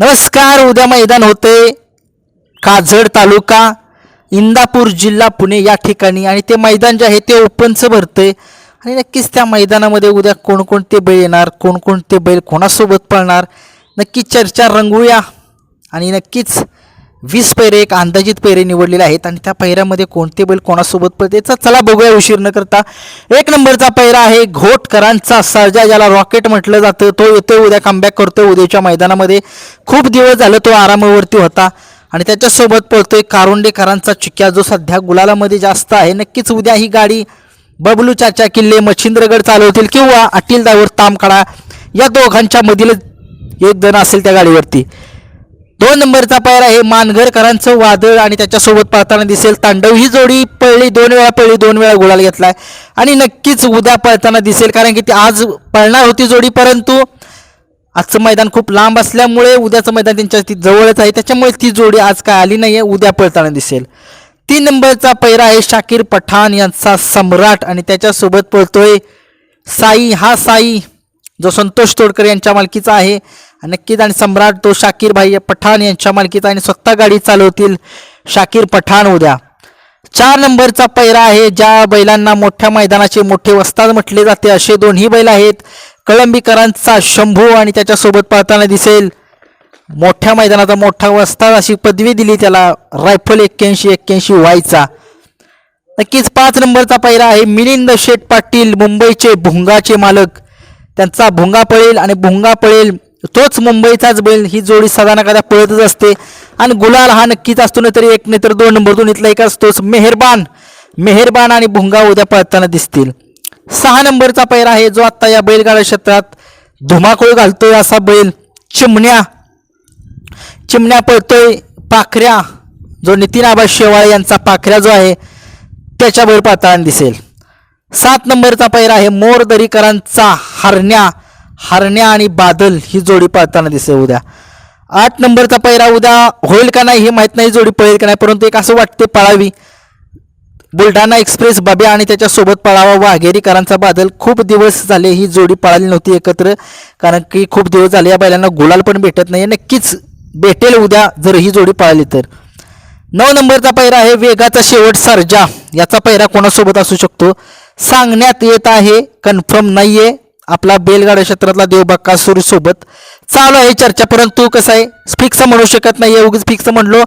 नमस्कार उद्या मैदान होते. काजड तालुका इंदापूर जिल्हा पुणे या ठिकाणी. आणि ते मैदान जे आहे ते ओपनचं भरतंय. आणि नक्कीच त्या मैदानामध्ये उद्या कोणकोणते बैल येणार कोणकोणते बैल कोणासोबत पळणार नक्की चर्चा रंगूया. आणि नक्कीच वीस पैरे एक अंदाजित पैरे निवडलेले आहेत आणि त्या पैऱ्यामध्ये कोणते बैल कोणासोबत पडते तर चला बघूया उशीर न करता. एक नंबरचा पैरा आहे घोटकरांचा सर्जा ज्याला रॉकेट म्हटलं जातं. तो येतो उद्या कमबॅक करतो उद्याच्या मैदानामध्ये. खूप दिवस झालं तो आरामावरती होता. आणि त्याच्यासोबत पळतोय कारुंडेकरांचा चिक्या जो सध्या गुलालामध्ये जास्त आहे. नक्कीच उद्या ही गाडी बबलू चाचा किल्ले मच्छिंद्रगड चालवतील किंवा अटिल दावर तामकडा या दोघांच्या मधील एक जण असेल त्या गाडीवरती. दोन नंबरचा पायर आहे मानघरकरांचं वादळ आणि त्याच्यासोबत पळताना दिसेल तांडव. ही जोडी पळली दोन वेळा पळली दोन वेळा गुळाला घेतलाय. आणि नक्कीच उद्या पळताना दिसेल कारण की ती आज पळणार होती जोडी परंतु आजचं मैदान खूप लांब असल्यामुळे उद्याचं मैदान त्यांच्या ती जवळच आहे. त्याच्यामुळे ती जोडी आज काय आली नाही आहे उद्या पळताना दिसेल. तीन नंबरचा पैरा आहे शाकीर पठाण यांचा सम्राट आणि त्याच्यासोबत पळतोय साई. हा साई जो संतोष तोडकर यांच्या मालकीचा आहे नक्कीच आणि सम्राट तो शाकीर भाई पठाण यांच्या मालकीचा आणि स्वतः गाडी चालवतील. शाकीर पठाण उद्या. चार नंबरचा पैरा आहे. ज्या बैलांना मोठ्या मैदानाचे मोठे वस्ताद म्हटले जाते असे दोन्ही बैल आहेत. कळंबीकरांचा शंभू आणि त्याच्यासोबत पाहताना दिसेल. मोठ्या मैदानाचा मोठा वस्ताद अशी पदवी दिली त्याला. रायफल एक्क्याऐंशी एक्क्याऐंशी व्हायचा. नक्कीच पाच नंबरचा पैरा आहे. मिलिंद शेठ पाटील मुंबईचे भुंगाचे मालक. त्यांचा भुंगा पळेल आणि भुंगा पळेल तोच मुंबईचाच बैल ही जोडी साधारण कदा पळतच असते. आणि गुलाल हा नक्कीच असतो ना तरी एक नाही तर दोन नंबरतून इथला एक असतोच. मेहरबान मेहरबान आणि भुंगा उद्या पळताना दिसतील. सहा नंबरचा पैरा आहे जो आत्ता या बैलगाडा क्षेत्रात धुमाकूळ घालतोय असा बैल. चिमण्या चिमण्या पळतोय पाखऱ्या जो नितीन आबा शेवाळे यांचा पाखऱ्या जो आहे त्याच्या बैल पाताळान दिसेल. सात नंबरचा पैरा आहे मोर दरीकरांचा हरण्या. हरण्या आणि बादल ही जोडी पाळताना दिसेल उद्या. आठ नंबरचा पैरा उद्या होईल का नाही हे माहीत नाही जोडी पळेल का नाही परंतु एक असं वाटते पळावी. बुलढाणा एक्सप्रेस बाब्या आणि त्याच्यासोबत पळावा वाघेरीकरांचा बादल. खूप दिवस झाले ही जोडी पळाली नव्हती एकत्र कारण की खूप दिवस झाले या बैलांना गुलाल पण भेटत नाही नक्कीच भेटेल उद्या जर ही जोडी पळाली तर. नऊ नंबरचा पैरा आहे वेगाचा शेवट सर्जा. याचा पैरा कोणासोबत असू शकतो? सांगण्यात येत आहे कन्फर्म नाहीये. आपला बेलगाडा क्षेत्रातला देवबाकासूर सोबत चालू आहे चर्चा. परंतु कसं आहे फिक्स म्हणू शकत नाही उगीच फिक्स म्हणलो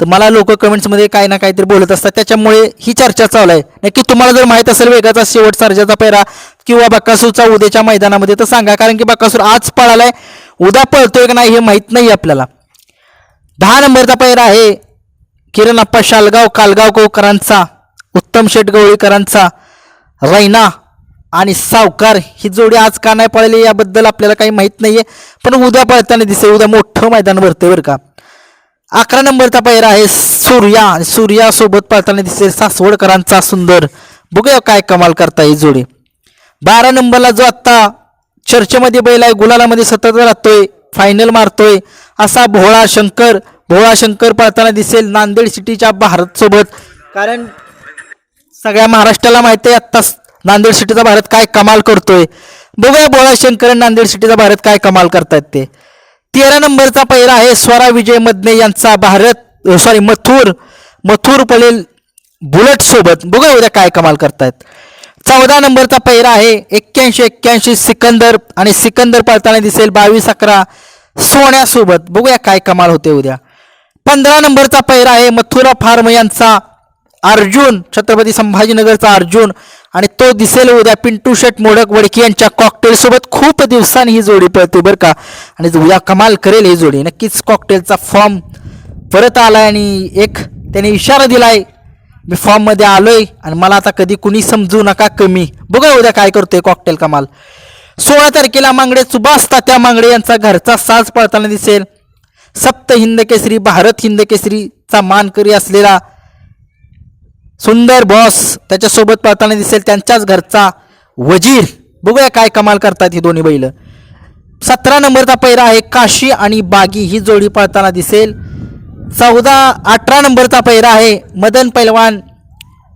तर मला लोक कमेंट्समध्ये काही ना काहीतरी बोलत असतात. त्याच्यामुळे ही चर्चा चालू आहे. नक्की तुम्हाला जर माहीत असेल वेगाचा शेवट सर्जाचा पैरा किंवा बक्कासूरचा उद्याच्या मैदानामध्ये तर सांगा. कारण की बक्कासूर आज पळालाय उद्या पळतोय का नाही हे माहीत नाही आपल्याला. दहा नंबरचा पैरा आहे किरण अप्पा शालगाव कालगावकरांचा उत्तम शेट गवळीकरांचा रैना. आणि सावकार ही जोडी आज का नाही पळाली याबद्दल आपल्याला काही माहीत नाहीये. पण उद्या पळताना दिसेल उद्या मोठं मैदान भरते बरं का. अकरा नंबरचा पायरा आहे सूर्या. सूर्यासोबत पळताना दिसेल सासवडकरांचा सुंदर. बघूया काय कमाल करता ही जोडी. बारा नंबरला जो आत्ता चर्चेमध्ये बैल आहे गुलालामध्ये सतत राहतोय फायनल मारतोय असा भोळा शंकर. भोळा शंकर पळताना दिसेल नांदेड सिटीच्या भारत सोबत. कारण सगळ्या महाराष्ट्राला माहिती आहे आत्ता नांदेड सिटीचा भारत काय कमाल करतोय? बघूया बोळा शंकर आणि नांदेड सिटीचा भारत काय कमाल करतायत ते. तेरा नंबरचा पहिला आहे स्वरा विजय मदने यांचा भारत सॉरी मथुर मथुर पडेल बुलेट सोबत. बघूया उद्या काय कमाल करतायत. चौदा नंबरचा पहिरा आहे एक्क्याऐंशी एक्क्याऐंशी सिकंदर आणि सिकंदर पळताना दिसेल बावीस अकरा सोन्यासोबत बघूया काय कमाल होते उद्या. पंधरा नंबरचा पहिरा आहे मथुरा फार्म यांचा अर्जुन छत्रपती संभाजीनगरचा अर्जुन आणि तो दिसेल उद्या पिंटू शेट मोडक वडकी यांच्या कॉकटेल सोबत खूप दिवसांनी ही जोडी पळते बरं का. आणि उद्या कमाल करेल ही जोडी. नक्कीच कॉकटेलचा फॉर्म परत आलाय आणि एक त्याने इशारा दिलाय मी फॉर्ममध्ये आलोय आणि मला आता कधी कुणी समजू नका कमी. बघा उद्या काय करतोय कॉकटेल कमाल. सोळा तारखेला मांगडे सुभाष तात्या मांगडे यांचा घरचा साज पळताना दिसेल. सप्त हिंद केसरी भारत हिंद केसरीचा मानकरी असलेला सुंदर बॉस त्याच्यासोबत पळताना दिसेल त्यांच्याच घरचा वजीर. बघूया काय कमाल करतात ही दोन्ही बैल. सतरा नंबरचा पैरा आहे काशी आणि बागी. ही जोडी पळताना दिसेल. चौदा अठरा नंबरचा पैरा आहे मदन पैलवान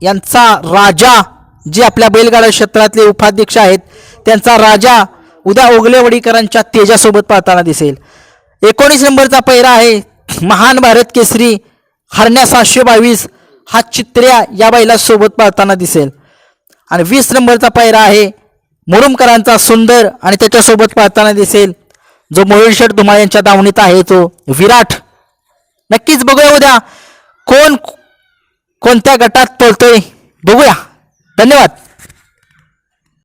यांचा राजा जे आपल्या बैलगाडा क्षेत्रातले उपाध्यक्ष आहेत. त्यांचा राजा उद्या ओगलेवडीकरांच्या तेजासोबत पळताना दिसेल. एकोणीस नंबरचा पैरा आहे महान भारत केसरी हरण्या सातशे बावीस. हा चित्र्या या बैला सोबत पाळताना दिसेल. आणि वीस नंबरचा पायरा आहे. मुरुमकरांचा सुंदर आणि त्याच्यासोबत पाळताना दिसेल. जो मोहिलशेठ धुमाळ यांच्या दावणीत आहे तो विराट. नक्कीच बघूया उद्या कोण कोणत्या गटात पळतोय. बघूया. धन्यवाद.